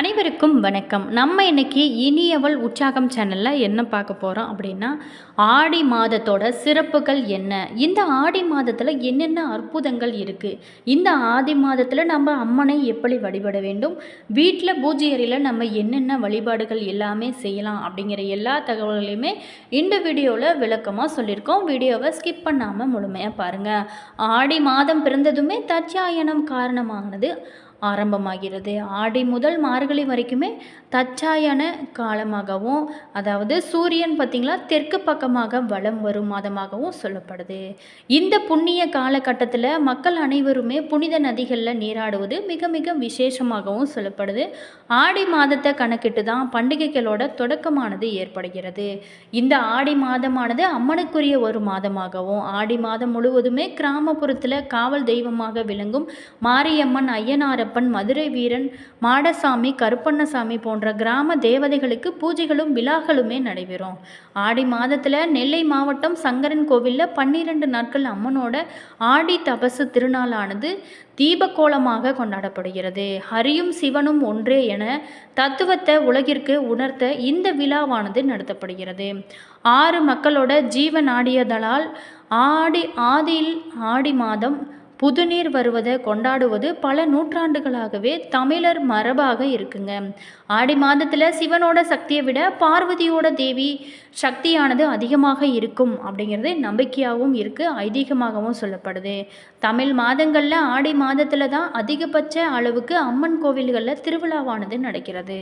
அனைவருக்கும் வணக்கம். நம்ம இன்னைக்கு இனியவள் உற்சாகம் சேனலில் என்ன பார்க்க போகிறோம் அப்படின்னா ஆடி மாதத்தோட சிறப்புகள் என்ன? இந்த ஆடி மாதத்தில் என்னென்ன அற்புதங்கள் இருக்குது இந்த ஆடி மாதத்தில் நம்ம அம்மனை எப்படி வழிபட வேண்டும்? வீட்டில் பூஜை அறையில் நம்ம என்னென்ன வழிபாடுகள் எல்லாமே செய்யலாம் அப்படிங்கிற எல்லா தகவல்களையுமே இந்த வீடியோவில் விளக்கமாக சொல்லியிருக்கோம். வீடியோவை ஸ்கிப் பண்ணாமல் முழுமையாக பாருங்கள் ஆடி மாதம் பிறந்ததுமே தச்சாயனம் காரணமானது ஆரம்பமாகிறது. ஆடி முதல் மார்கழி வரைக்குமே தச்சாயன காலமாகவும் அதாவது சூரியன் பார்த்திங்களா தெற்கு பக்கமாக வலம் வரும் மாதமாகவும் சொல்லப்படுது. இந்த புண்ணிய காலகட்டத்தில் மக்கள் அனைவருமே புனித நதிகளில் நீராடுவது மிக மிக விசேஷமாகவும் சொல்லப்படுது. ஆடி மாதத்தை கணக்கிட்டு தான் பண்டிகைகளோட தொடக்கமானது ஏற்படுகிறது. இந்த ஆடி மாதமானது அம்மனுக்குரிய ஒரு மாதமாகவும் ஆடி மாதம் முழுவதுமே கிராமப்புறத்தில் காவல் தெய்வமாக விளங்கும் மாரியம்மன் ஐயனாரப்பன் மதுரை வீரன் மாடசாமி கருப்பண்ணசாமி போன்ற கிராம தேவதைகளுக்கு பூஜைகளும் விழாக்களுமே நடைபெறும். ஆடி மாதத்தில் நெல்லை மாவட்டம் சங்கரன் கோவிலில் பன்னிரெண்டு நாட்கள் அம்மனோட ஆடி தபசு திருநாளானது தீபக்கோலமாக கொண்டாடப்படுகிறது. ஹரியும் சிவனும் ஒன்றே என தத்துவத்தை உலகிற்கு உணர்த்த இந்த விழாவானது நடத்தப்படுகிறது. ஆறு மக்களோட ஜீவநாடியதலால் ஆடி ஆதியில் ஆடி மாதம் புதுநீர் வருவதை கொண்டாடுவது பல நூற்றாண்டுகளாகவே தமிழர் மரபாக இருக்குங்க. ஆடி மாதத்தில் சிவனோட சக்தியை விட பார்வதியோட தேவி சக்தியானது அதிகமாக இருக்கும் அப்படிங்கிறது நம்பிக்கையாகவும் இருக்குது ஐதீகமாகவும் சொல்லப்படுது. தமிழ் மாதங்களில் ஆடி மாதத்தில் தான் அதிகபட்ச அளவுக்கு அம்மன் கோவில்களில் திருவிழாவானது நடக்கிறது.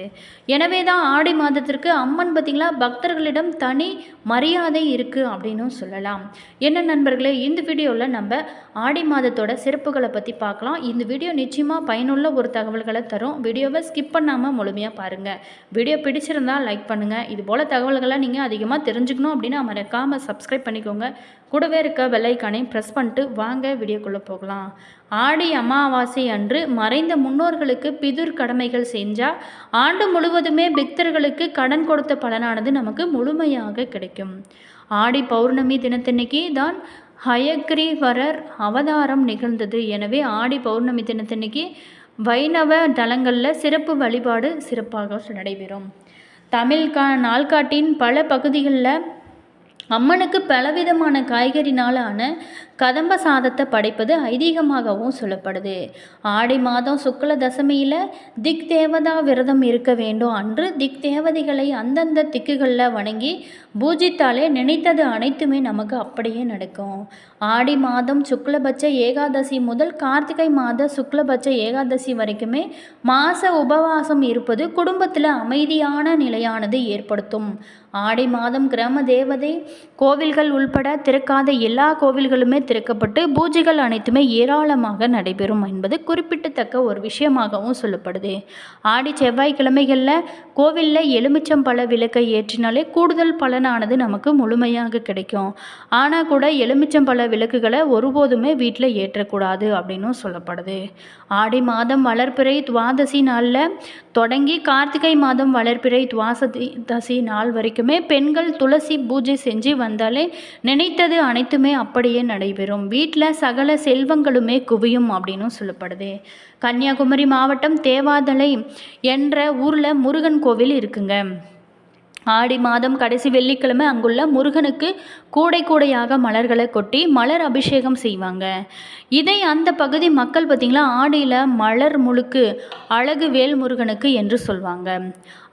எனவே தான் ஆடி மாதத்திற்கு அம்மன் பார்த்திங்களா பக்தர்களிடம் தனி மரியாதை இருக்குது அப்படின்னும் சொல்லலாம். என்ன நண்பர்களே இந்த வீடியோவில் நம்ம ஆடி மாதத்தோட சிறப்புகளை பற்றி பார்க்கலாம். இந்த வீடியோ நிச்சயமாக பயனுள்ள ஒரு தகவல்களை தரும். வீடியோவை ஸ்கிப் பண்ணாமல் முழுமையாக பாருங்கள் வீடியோ பிடிச்சிருந்தால் லைக் பண்ணுங்கள் இது போல் தகவல்களை நீங்கள் அதிகமாக தெரிஞ்சுக்கணும் அப்படின்னா மறக்காமல் சப்ஸ்கிரைப் பண்ணிக்கோங்க. கூடவே இருக்க வெள்ளைக்கானையும் ப்ரெஸ் பண்ணிட்டு வாங்க வீடியோக்குள்ளே போகலாம். ஆடி அமாவாசை அன்று மறைந்த முன்னோர்களுக்கு பிதுர் கடமைகள் செஞ்சால் ஆண்டு முழுவதுமே பிக்தர்களுக்கு கடன் கொடுத்த பலனானது நமக்கு முழுமையாக கிடைக்கும். ஆடி பௌர்ணமி தினத்தன்னைக்கு தான் ஹயக்ரீவரர் அவதாரம் நிகழ்ந்தது. எனவே ஆடி பௌர்ணமி தினத்தன்னைக்கு வைணவ தலங்களில் சிறப்பு வழிபாடு சிறப்பாக நடைபெறும். தமிழ் கா நாள்காட்டின் பல பகுதிகளில் அம்மனுக்கு பலவிதமான காய்கறினாலான கதம்ப சாதத்தை படைப்பது ஐதீகமாகவும் சொல்லப்படுது. ஆடி மாதம் சுக்ல தசமியில் திக் தேவதா விரதம் இருக்க வேண்டும் அன்று திக் தேவதைகளை அந்தந்த திக்குகளில் வணங்கி பூஜித்தாலே நினைத்தது அனைத்துமே நமக்கு அப்படியே நடக்கும். ஆடி மாதம் சுக்லபட்ச ஏகாதசி முதல் கார்த்திகை மாத சுக்லபட்ச ஏகாதசி வரைக்குமே மாச உபவாசம் இருப்பது குடும்பத்தில் அமைதியான நிலையானது ஏற்படுத்தும். ஆடி மாதம் கிராம தேவதை கோவில்கள் உள்பட திறக்காத எல்லா கோவில்களுமே திறக்கப்பட்டு பூஜைகள் அனைத்துமே ஏராளமாக நடைபெறும் என்பது குறிப்பிடத்தக்க ஒரு விஷயமாகவும் சொல்லப்படுது. ஆடி செவ்வாய்க்கிழமைகளில் கோவிலில் எலுமிச்சம்பழ விளக்கை ஏற்றினாலே கூடுதல் பலனானது நமக்கு முழுமையாக கிடைக்கும். ஆனால் கூட எலுமிச்சம்பழ விளக்குகளை ஒருபோதுமே வீட்டில் ஏற்றக்கூடாது அப்படின்னும் சொல்லப்படுது. ஆடி மாதம் வளர்ப்பிறை துவாதசி நாளில் தொடங்கி கார்த்திகை மாதம் வளர்ப்பிறை துவாசதி தசி நாள் வரைக்குமே பெண்கள் துளசி பூஜை செஞ்சு வந்தாலே நினைத்தது அனைத்துமே அப்படியே நடைபெறும். வீட்டில் சகல செல்வங்களுமே குவியும் அப்படின்னும் சொல்லப்படுது. கன்னியாகுமரி மாவட்டம் தேவாதலை என்ற ஊரில் முருகன் கோவில் இருக்குங்க. ஆடி மாதம் கடைசி வெள்ளிக்கிழமை அங்குள்ள முருகனுக்கு கூடை கூடையாக மலர்களை கொட்டி மலர் அபிஷேகம் செய்வாங்க. இதை அந்த பகுதி மக்கள் பார்த்திங்களா? ஆடியில் மலர் முழுக்கு அழகு வேல் முருகனுக்கு என்று சொல்வாங்க.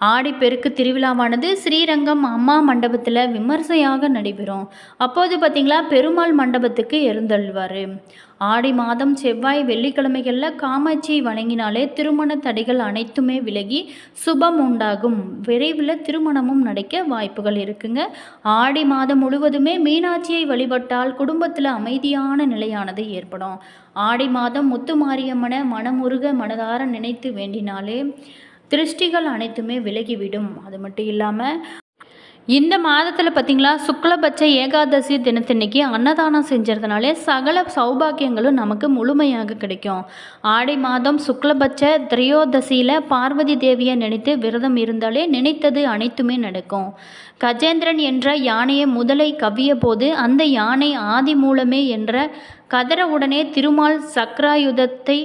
ஆடிப்பெருக்கு திருவிழாவானது ஸ்ரீரங்கம் அம்மா மண்டபத்தில் விமர்சையாக நடைபெறும். அப்போது பார்த்திங்களா பெருமாள் மண்டபத்துக்கு எழுந்தள்ளுவார். ஆடி மாதம் செவ்வாய் வெள்ளிக்கிழமைகளில் காமாட்சி வணங்கினாலே திருமண தடைகள் அனைத்துமே விலகி சுபம் உண்டாகும். விரைவில் திருமணமும் நடக்க வாய்ப்புகள் இருக்குங்க. ஆடி மாதம் முழுவதுமே மீனாட்சியை வழிபட்டால் குடும்பத்தில் அமைதியான நிலையானது ஏற்படும். ஆடி மாதம் முத்து மாரியம்மனை மனமுருக மனதார நினைத்து வேண்டினாலே திருஷ்டிகள் அனைத்துமே விலகிவிடும். அது மட்டும் இல்லாமல் இந்த மாதத்தில் பார்த்திங்களா சுக்லபட்ச ஏகாதசி தினத்தன்னைக்கு அன்னதானம் செஞ்சதுனாலே சகல சௌபாக்கியங்களும் நமக்கு முழுமையாக கிடைக்கும். ஆடி மாதம் சுக்லபட்ச திரையோதசியில் பார்வதி தேவியை நினைத்து விரதம் இருந்தாலே நினைத்தது அனைத்துமே நடக்கும். கஜேந்திரன் என்ற யானையை முதலை கவ்விய போது அந்த யானை ஆதி மூலமே என்ற கதறவுடனே உடனே திருமால் சக்ராயுதத்தை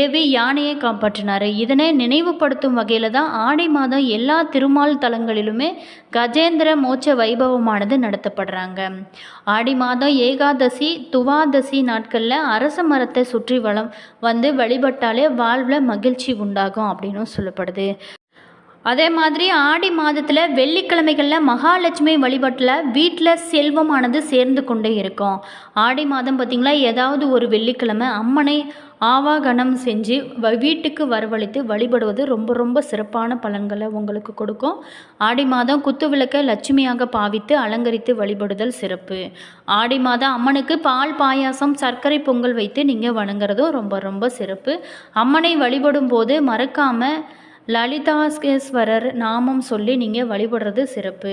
ஏவி யானையை காப்பாற்றினார். இதனை நினைவுபடுத்தும் வகையில் தான் ஆடி மாதம் எல்லா திருமால் தலங்களிலுமே கஜேந்திர மோட்ச வைபவமானது நடத்தப்படுறாங்க. ஆடி மாதம் ஏகாதசி துவாதசி நாட்களில் அரச மரத்தை சுற்றி வளம் வந்து வழிபட்டாலே வாழ்வில் மகிழ்ச்சி உண்டாகும் அப்படின்னும் சொல்லப்படுது. அதே மாதிரி ஆடி மாதத்தில் வெள்ளிக்கிழமைகளில் மகாலட்சுமி வழிபாட்டில் வீட்டில் செல்வமானது சேர்ந்து கொண்டே இருக்கும். ஆடி மாதம் பார்த்திங்களா ஏதாவது ஒரு வெள்ளிக்கிழமை அம்மனை ஆவாகனம் செஞ்சு வ வீட்டுக்கு வரவழைத்து வழிபடுவது ரொம்ப ரொம்ப சிறப்பான பலன்களை உங்களுக்கு கொடுக்கும். ஆடி மாதம் குத்து விளக்கை லட்சுமியாக பாவித்து அலங்கரித்து வழிபடுதல் சிறப்பு. ஆடி மாதம் அம்மனுக்கு பால் பாயாசம் சர்க்கரை பொங்கல் வைத்து நீங்கள் வணங்குறதும் ரொம்ப ரொம்ப சிறப்பு. அம்மனை வழிபடும் போது மறக்காமல் லலிதாஸ்கேஸ்வரர் நாமம் சொல்லி நீங்கள் வழிபடுறது சிறப்பு.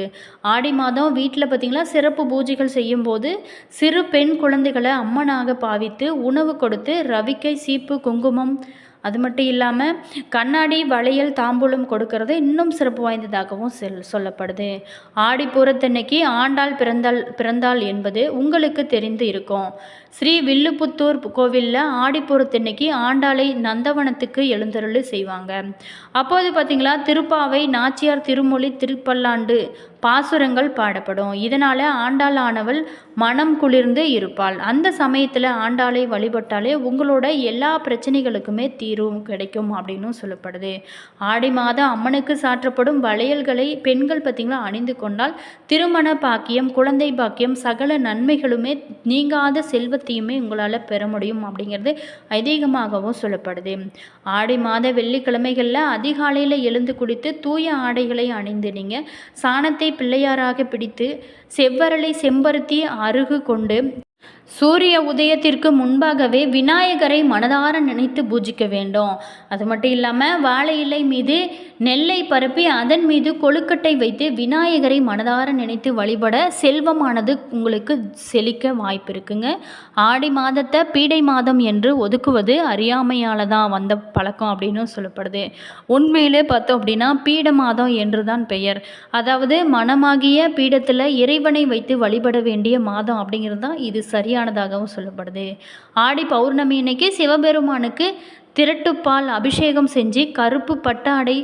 ஆடி மாதம் வீட்டில் பார்த்திங்களா சிறப்பு பூஜைகள் செய்யும்போது சிறு பெண் குழந்தைகளை அம்மனாக பாவித்து உணவு கொடுத்து ரவிக்கை சீப்பு குங்குமம் அது மட்டும் இல்லாமல் கண்ணாடி வளையல் தாம்பூலம் கொடுக்கறது இன்னும் சிறப்பு வாய்ந்ததாகவும் செல் சொல்லப்படுது. ஆடிப்பூரத்தன்னைக்கு ஆண்டாள் பிறந்தாள் பிறந்தாள் என்பது உங்களுக்கு தெரிந்து இருக்கும். ஸ்ரீ வில்லுபுத்தூர் கோவிலில் ஆடிப்பொருத்தன்னைக்கு ஆண்டாளை நந்தவனத்துக்கு எழுந்தருள் செய்வாங்க. அப்போது பார்த்திங்களா திருப்பாவை நாச்சியார் திருமொழி திருப்பல்லாண்டு பாசுரங்கள் பாடப்படும். இதனால் ஆண்டாள் ஆனவள் மனம் குளிர்ந்து இருப்பாள். அந்த சமயத்தில் ஆண்டாளை வழிபட்டாலே உங்களோட எல்லா பிரச்சனைகளுக்குமே தீர்வும் கிடைக்கும் அப்படின்னு சொல்லப்படுது. ஆடி மாதம் அம்மனுக்கு சாற்றப்படும் வளையல்களை பெண்கள் பார்த்திங்களா அணிந்து கொண்டால் திருமண பாக்கியம் குழந்தை பாக்கியம் சகல நன்மைகளுமே நீங்காத செல்வத்தையுமே உங்களால் பெற முடியும் அப்படிங்கிறது ஐதீகமாகவும் சொல்லப்படுது. ஆடி மாத வெள்ளிக்கிழமைகளில் அதிகாலையில் எழுந்து குளித்து தூய ஆடைகளை அணிந்து நீங்கள் சாணத்தை பிள்ளையாராக பிடித்து செவ்வரலை செம்பருத்தி அருகு கொண்டு சூரிய உதயத்திற்கு முன்பாகவே விநாயகரை மனதார நினைத்து பூஜிக்க வேண்டும். அது மட்டும் இல்லாமல் வாழை இலை மீது நெல்லை பரப்பி அதன் மீது கொழுக்கட்டை வைத்து விநாயகரை மனதார நினைத்து வழிபட செல்வமானது உங்களுக்கு செழிக்க வாய்ப்பு இருக்குங்க. ஆடி மாதத்தை பீடை மாதம் என்று ஒதுக்குவது அறியாமையால் தான் வந்த பழக்கம் அப்படின்னு சொல்லப்படுது. உண்மையிலே பார்த்தோம் அப்படின்னா பீட மாதம் என்று தான் பெயர். அதாவது மனமாகிய பீடத்தில் இறைவனை வைத்து வழிபட வேண்டிய மாதம் அப்படிங்கிறது தான் இது சரியான சரியானதாகவும் சொல்லப்படுது. ஆடி பௌர்ணமி இன்னைக்கு சிவபெருமானுக்கு திரட்டுப்பால் அபிஷேகம் செஞ்சு கருப்பு பட்டாடை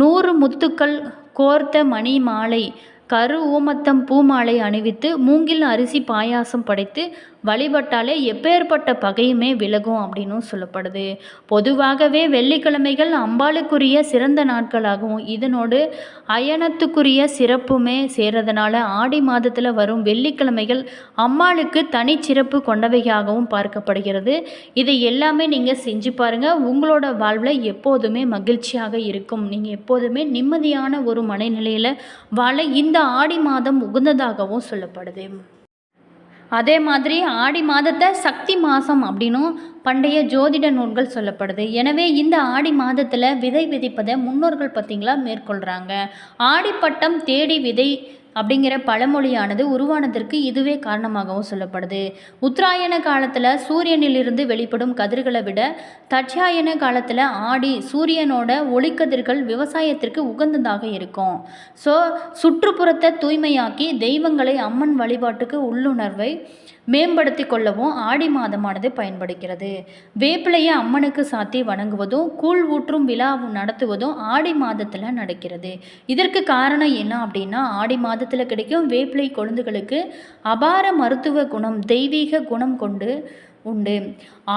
நூறு முத்துக்கள் கோர்த்த மணி மாலை கரு ஊமத்தம் பூமாலை அணிவித்து மூங்கில் அரிசி பாயாசம் படைத்து வழிபட்டாலே எப்பேற்பட்ட பகையுமே விலகும் அப்படின்னும் சொல்லப்படுது. பொதுவாகவே வெள்ளிக்கிழமைகள் அம்பாளுக்குரிய சிறந்த நாட்களாகவும் இதனோடு அயனத்துக்குரிய சிறப்புமே சேர்றதுனால ஆடி மாதத்தில் வரும் வெள்ளிக்கிழமைகள் அம்பாளுக்கு தனிச்சிறப்பு கொண்டவையாகவும் பார்க்கப்படுகிறது. இதை எல்லாமே நீங்கள் செஞ்சு பாருங்கள் உங்களோட வாழ்வில் எப்போதுமே மகிழ்ச்சியாக இருக்கும். நீங்கள் எப்போதுமே நிம்மதியான ஒரு மனநிலையில் வாழ இந்த ஆடி மாதம் உகந்ததாகவும் சொல்லப்படுது. அதே மாதிரி ஆடி மாதத்தை சக்தி மாதம் அப்படின்னும் பண்டைய ஜோதிட நூல்கள் சொல்லப்படுது. எனவே இந்த ஆடி மாதத்தில் விதை விதைப்பதை முன்னோர்கள் பார்த்திங்களா? மேற்கொள்கிறாங்க ஆடிப்பட்டம் தேடி விதை அப்படிங்கிற பழமொழியானது உருவானதற்கு இதுவே காரணமாகவும் சொல்லப்படுது. உத்தராயண காலத்தில் சூரியனிலிருந்து வெளிப்படும் கதிர்களை விட தட்சாயன காலத்தில் ஆடி சூரியனோட ஒளிக்கதிர்கள் விவசாயத்திற்கு உகந்ததாக இருக்கும். ஸோ சுற்றுப்புறத்தை தூய்மையாக்கி தெய்வங்களை அம்மன் வழிபாட்டுக்கு உள்ளுணர்வை மேம்படுத்தி கொள்ளவும் ஆடி மாதமானது பயன்படுகிறது. வேப்பிலையை அம்மனுக்கு சாத்தி வணங்குவதும் கூழ் ஊற்றும் விழா நடத்துவதும் ஆடி மாதத்தில் நடக்கிறது. இதற்கு காரணம் என்ன அப்படின்னா ஆடி மாதத்தில் கிடைக்கும் வேப்பிலை கொழுந்துகளுக்கு அபார மருத்துவ குணம் தெய்வீக குணம் கொண்டு உண்டு.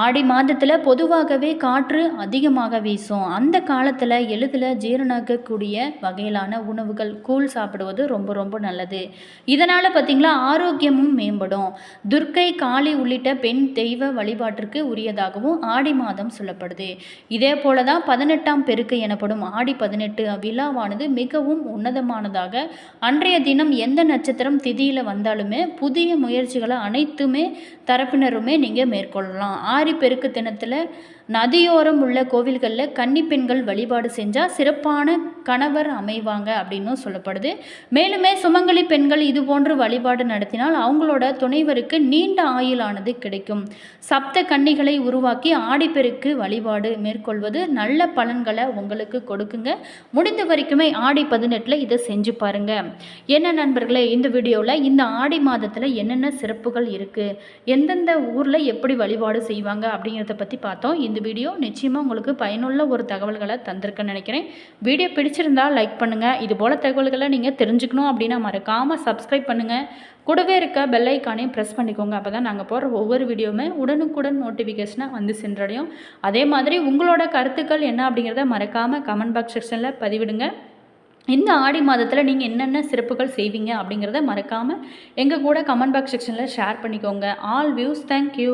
ஆடி மாதத்தில் பொதுவாகவே காற்று அதிகமாக வீசும். அந்த காலத்தில் எளிதில் ஜீரணாக்கக்கூடிய வகையிலான உணவுகள் கூழ் சாப்பிடுவது ரொம்ப ரொம்ப நல்லது. இதனால் பார்த்திங்களா ஆரோக்கியமும் மேம்படும். துர்க்கை காளி உள்ளிட்ட பெண் தெய்வ வழிபாட்டிற்கு உரியதாகவும் ஆடி மாதம் சொல்லப்படுது. இதே போல தான் பதினெட்டாம் பெருக்கு எனப்படும் ஆடி பதினெட்டு விழாவானது மிகவும் உன்னதமானதாக அன்றைய தினம் எந்த நட்சத்திரம் திதியில் வந்தாலுமே புதிய முயற்சிகளை அனைத்துமே தரப்பினருமே நீங்கள் மேற்கொள்ளலாம். ஆரி பெருக்கு தினத்தில் நதியோரம் உள்ள கோவில்களில் கன்னி பெண்கள் வழிபாடு செஞ்சால் சிறப்பான கணவர் அமைவாங்க அப்படின்னும் சொல்லப்படுது. மேலுமே சுமங்கலி பெண்கள் இது போன்று வழிபாடு நடத்தினால் அவங்களோட துணைவருக்கு நீண்ட ஆயுளானது கிடைக்கும். சப்த கன்னிகளை உருவாக்கி ஆடிப்பெருக்கு வழிபாடு மேற்கொள்வது நல்ல பலன்களை உங்களுக்கு கொடுக்குங்க. முடிந்த வரைக்குமே ஆடி பதினெட்டில் இதை செஞ்சு பாருங்க. என்ன நண்பர்களே இந்த வீடியோவில் இந்த ஆடி மாதத்தில் என்னென்ன சிறப்புகள் இருக்குது எந்தெந்த ஊரில் எப்படி வழிபாடு செய்வாங்க அப்படிங்கிறத பற்றி பார்த்தோம். இந்த வீடியோ நிச்சயமாக உங்களுக்கு பயனுள்ள ஒரு தகவல்களை தந்திருக்குன்னு நினைக்கிறேன். வீடியோ பிடிச்சிருந்தா லைக் பண்ணுங்கள் இது போல் தகவல்களை நீங்கள் தெரிஞ்சுக்கணும் அப்படின்னா மறக்காமல் சப்ஸ்கிரைப் பண்ணுங்கள் கூடவே இருக்க பெல் ஐக்கானையும் ப்ரெஸ் பண்ணிக்கோங்க. அப்போ தான் நாங்கள் போடுற ஒவ்வொரு வீடியோவுமே உடனுக்குடன் நோட்டிஃபிகேஷனாக வந்து சென்றடையும். அதே மாதிரி உங்களோட கருத்துக்கள் என்ன அப்படிங்கிறத மறக்காமல் கமெண்ட் பாக்ஸ் செக்ஷனில் பதிவிடுங்க. இந்த ஆடி மாதத்தில் நீங்கள் என்னென்ன சிறப்புகள் செய்வீங்க அப்படிங்கிறத மறக்காமல் எங்கள் கூட கமெண்ட் பாக்ஸ் செக்ஷனில் ஷேர் பண்ணிக்கோங்க. All views thank you